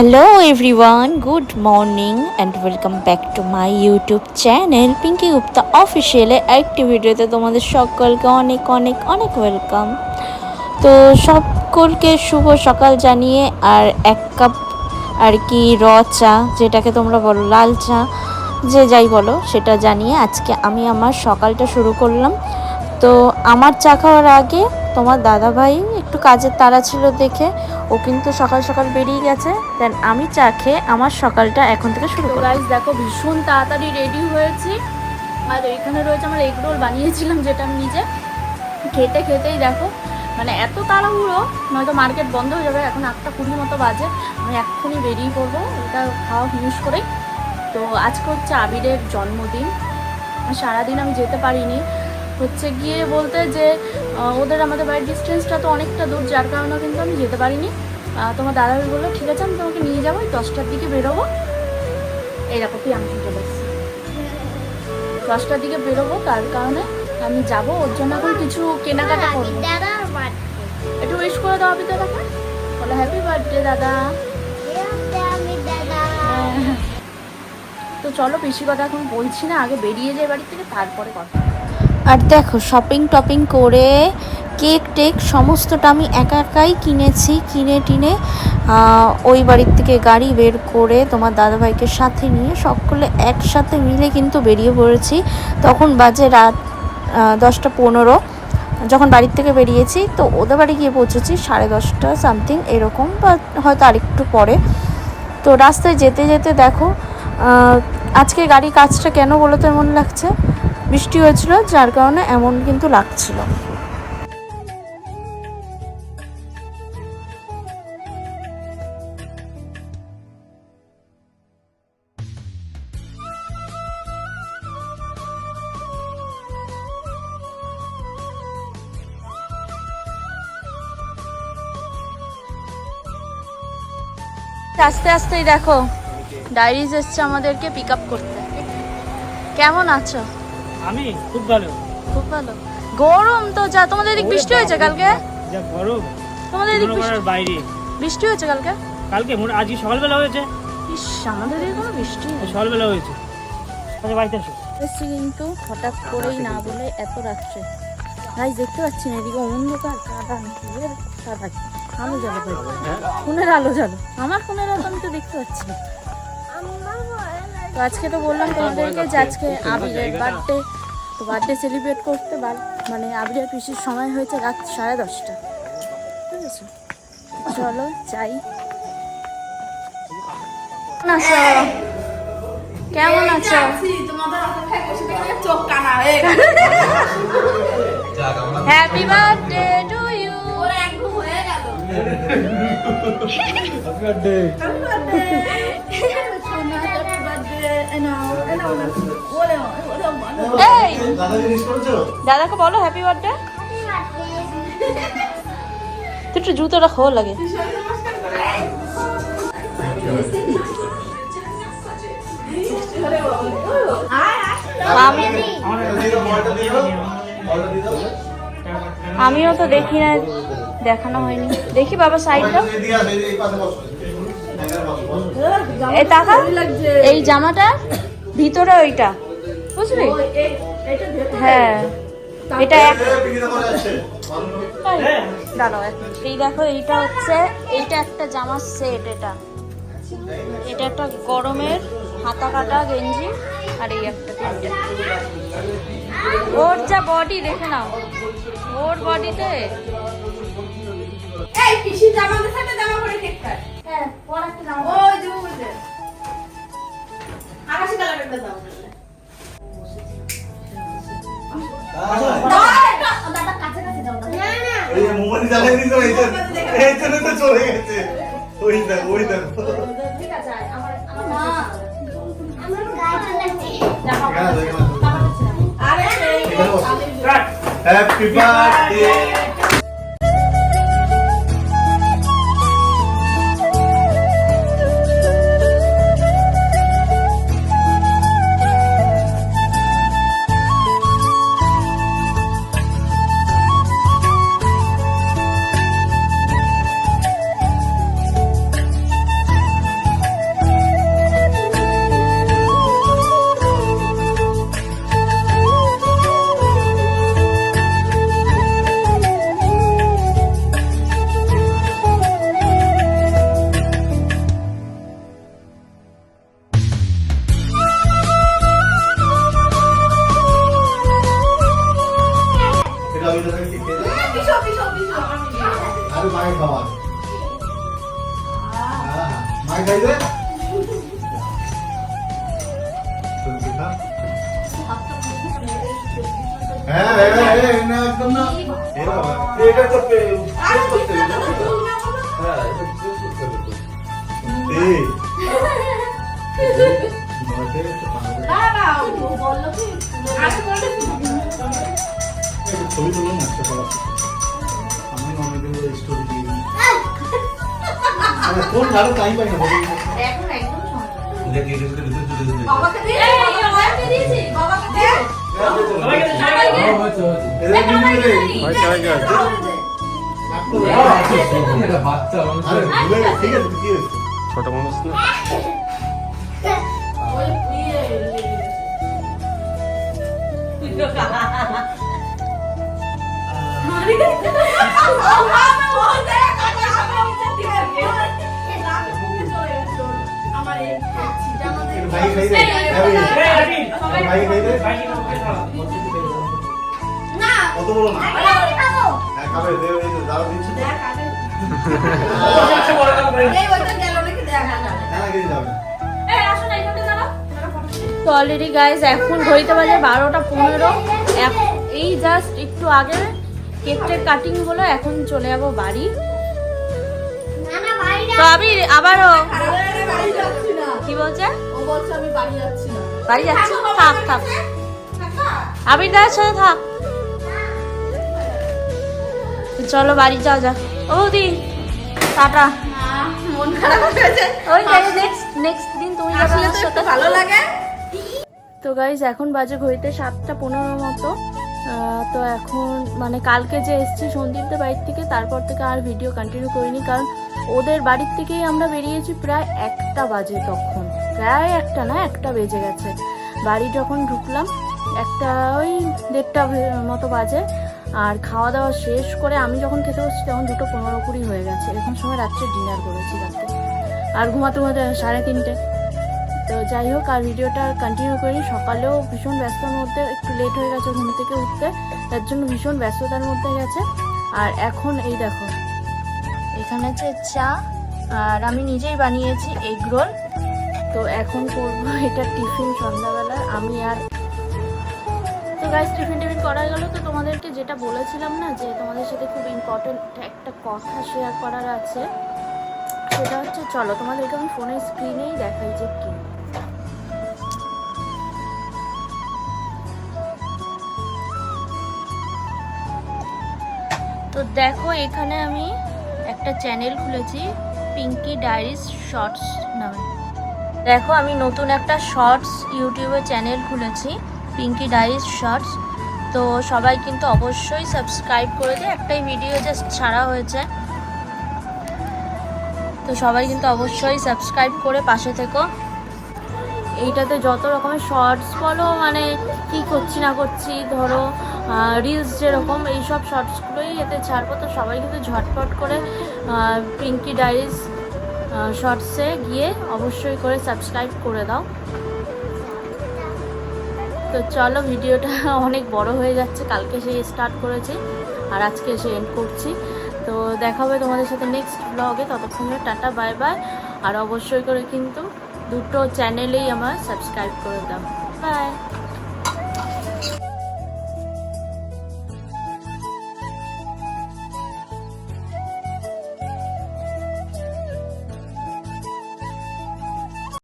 Hello everyone good morning and welcome back to my YouTube channel Pinki Gupta অফিসিয়ালে একটি ভিডিওতে তোমাদের সকলকে অনেক অনেক অনেক ওয়েলকাম তো সকলকে শুভ সকাল জানিয়ে আর এক কাপ আর কি র চা, যেটাকে তোমরা বলো লাল চা, যে যাই বলো, সেটা জানিয়ে আজকে আমি আমার সকালটা শুরু করলাম। তো আমার চা খাওয়ার আগে তোমার দাদা ভাই একটু কাজের তাড়া ছিল দেখে ও কিন্তু সকাল সকাল বেরিয়ে গেছে। দেন আমি চা খেয়ে আমার সকালটা এখন থেকে শুরু করলাম। গাইস দেখো, ভীষণ তাড়াতাড়ি রেডি হয়েছি। আর এখানে রয়েছে আমার এগ রোল বানিয়েছিলাম, যেটা আমি নিজে খেতে খেতেই দেখো মানে এত তাড়াহুড়ো, নয়তো মার্কেট বন্ধ হয়ে যাবে, এখন আটটা কুড়ি মতো বাজে। আমি এক্ষুনি বেরিয়ে পড়ব, এটা খাওয়া ফিনিশ করেই। তো আজকে হচ্ছে আবিরের জন্মদিন। সারাদিন আমি যেতে পারিনি। হচ্ছে গিয়ে বলতে যে ওদের আমাদের বাড়ির ডিস্টেন্সটা তো অনেকটা দূর, যার কারণে কিন্তু আমি যেতে পারিনি। তোমার দাদা ভাই বলল, ঠিক আছে, আমি তোমাকে নিয়ে যাব, ওই দশটার দিকে বেরোবো। এই দেখো কি আমি চলে দশটার দিকে বেরোবো, তার কারণে আমি যাব। ওর জন্য এখন কিছু কেনাকাটা করব। একটু উইশ করে দাও আবি দাদাকে বলো হ্যাপি বার্থডে দাদা। হ্যাঁ। তো চলো বেশি কথা এখন বলছি না, আগে বেরিয়ে যাই বাড়ি থেকে, তারপরে কথা আর দেখো শপিং টপিং করে কেক টেক, সমস্তটা আমি একা একাই কিনেছি, কিনে টিনে ওই বাড়ির থেকে গাড়ি বের করে তোমার দাদাভাইকে সাথে নিয়ে সকলে একসাথে মিলে কিন্তু বেরিয়ে পড়েছি। তখন বাজে রাত দশটা পনেরো। যখন বাড়ির থেকে বেরিয়েছি, তো ওদের বাড়ি গিয়ে পৌঁছেছি সাড়ে দশটা সামথিং এরকম বা হয়তো আরেকটু পরে। তো রাস্তায় যেতে যেতে দেখো আজকে গাড়ি কাজটা কেন বলো তো এমন লাগছে? বৃষ্টি হয়েছিল, যার কারণে এমন কিন্তু লাগছিল। আস্তে আস্তেই দেখো ডায়েরিজ এসছে আমাদেরকে পিক আপ করতে। কেমন আছো? আমি? খুব ভালো। খুব ভালো। গরম তো যা তোমাদের এদিক বৃষ্টি হয়েছে কালকে? যা গরম। তোমাদের এদিক বাইরে। বৃষ্টি হয়েছে কালকে? কালকে মনে আজকে সকালবেলা হয়েছে। ইস আমাদের এদিকে কোনো বৃষ্টি সকালবেলা হয়েছে। আচ্ছা বাড়িতে আসো। এসছি কিন্তু হঠাৎ করেই না বলে এত রাত্রে। ভাই দেখতে পাচ্ছি না এদিকে অন্ধকার কাদা এর কাদা। আলো জ্বালো ভাই ফোনের আলো জ্বালো আমার ফোনের আলো আমি তো দেখতে পাচ্ছি। না তো আজকে তো বললাম তোমাদেরকে যে আজকে আবিরের বার্থডে তো বার্থডে সেলিব্রেট করতে বার- মানে আবিরের পিসির সময় হয়েছে রাত সাড়ে দশটা। ঠিক আছে? চলো যাই। কেমন আছো? কেমন আছো? হ্যাপি বার্থডে টু ইউ এই! দাদাকে বলো হ্যাপি বার্থডে তুই একটু জুতোটা খোল লাগে আমি আমিও তো দেখি না দেখানো হয়নি। দেখি বাবা সাইডটা এই টাকা? এই জামাটা ভিতরে ওইটা। বুঝলি? হ্যাঁ। এটা এক দাঁড়াও এই দেখো এইটা হচ্ছে এইটা একটা জামার সেট এটা। এটা একটা গরমের হাতা কাটা গেঞ্জি আর এই একটা তিনটে। ওর যা বডি দেখে নাও। ওর বডিতে এই পিসি জামাদের সাথে জামা পরে কেক হ্যাঁ। ওর একটা জামা ওই যে ওই যে। আকাশি কালারের একটা ওই মোবাইল জ্বালাই এই যে এই জন্য তো চলে গেছে ওই দেখো ওই দেখো ঠিক আছে আমার আমার এখানে দেখো। আরে। হ্যাপি বার্থডে মাই খাই তুমি হ্যাঁ হ্যাঁ হ্যাঁ না একদম না। এটা করতে করতে তো? হ্যাঁ এটা করতে এই। বলল কি? ছবি একটা কোন ভালো টাইম পাই না। এখন একদম। দেখি এটা করে দিতে চলে যেতে বাবাকে দিয়ে বাবাকে দিয়েছি বাবাকে দিয়ে এদের নিয়ে রে বাচ্চা অলরেডি গাইজ এখন ঘড়িতে বাজে বারোটা পনেরো। এই জাস্ট একটু আগে কেকটের কাটিং হলো, এখন চলে যাব বাড়ি। তো আমি আবারও কি বলছে? বাড়ি যাচ্ছি। থাকো থাক। আবির দার সাথে থাক। চলো বাড়ি যাও যা ও দি টাটা। মন খারাপ হয়েছে ওই নেক্সট নেক্সট দিন তুমি আসলে তো ভালো লাগে। তো গাইজ এখন বাজে ঘড়িতে সাতটা পনেরো মতো। তো এখন মানে কালকে যে এসছি সন্দীপদের বাড়ির থেকে, তারপর থেকে আর ভিডিও কন্টিনিউ করিনি, কারণ ওদের বাড়ির থেকেই আমরা বেরিয়েছি প্রায় একটা বাজে তখন। প্রায় একটা না, একটা বেজে গেছে। বাড়ি যখন ঢুকলাম, একটা ওই দেড়টা মতো বাজে, আর খাওয়া দাওয়া শেষ করে আমি যখন খেতে বসছি, তখন দুটো পনেরো কুড়ি হয়ে গেছে। এরকম সময় রাত্রে ডিনার করেছি রাতে। আর ঘুমাতে ঘুমাতে সাড়ে তিনটে। তো যাই হোক, আর ভিডিওটা কন্টিনিউ করি সকালেও ভীষণ ব্যস্ততার মধ্যে, একটু লেট হয়ে গেছে ঘুম থেকে উঠতে, তার জন্য ভীষণ ব্যস্ততার মধ্যে গেছে। আর এখন এই দেখো, এখানে আছে চা, আর আমি নিজেই বানিয়েছি এগ রোল তো এখন করব এটা টিফিন সন্ধ্যাবেলার আমি আর তো গাইস টিফিন টিফিন করা গেল। তো তোমাদেরকে যেটা বলেছিলাম না, যে তোমাদের সাথে খুব ইম্পর্টেন্ট একটা কথা শেয়ার করার আছে, সেটা হচ্ছে চলো, তোমাদেরকে আমি ফোনের স্ক্রিনেই দেখাই যে কি। তো দেখো, এখানে আমি একটা চ্যানেল খুলেছি পিঙ্কি ডায়েরিস শর্টস নামে। দেখো, আমি নতুন একটা শর্টস ইউটিউবে চ্যানেল খুলেছি পিঙ্কি ডায়েরিস শর্টস তো সবাই কিন্তু অবশ্যই সাবস্ক্রাইব করে দিয়ে একটাই ভিডিও জাস্ট ছাড়া হয়েছে। তো সবাই কিন্তু অবশ্যই সাবস্ক্রাইব করে পাশে থেকো। এইটাতে যত রকমের শর্টস বলো মানে কি করছি না করছি, ধরো রিলস যেরকম, এইসব শর্টসগুলোই এতে ছাড়বো। তো সবাই কিন্তু ঝটপট করে পিঙ্কি ডায়েরিস শর্টসে গিয়ে অবশ্যই করে সাবস্ক্রাইব করে দাও। তো চলো, ভিডিওটা অনেক বড় হয়ে যাচ্ছে। কালকে সেই স্টার্ট করেছি আর আজকে এসে এন্ড করছি। তো দেখা হবে তোমাদের সাথে নেক্সট ব্লগে ততক্ষণে টাটা বাই বাই আর অবশ্যই করে কিন্তু দুটো চ্যানেলেই আমার সাবস্ক্রাইব করে দাও। বাই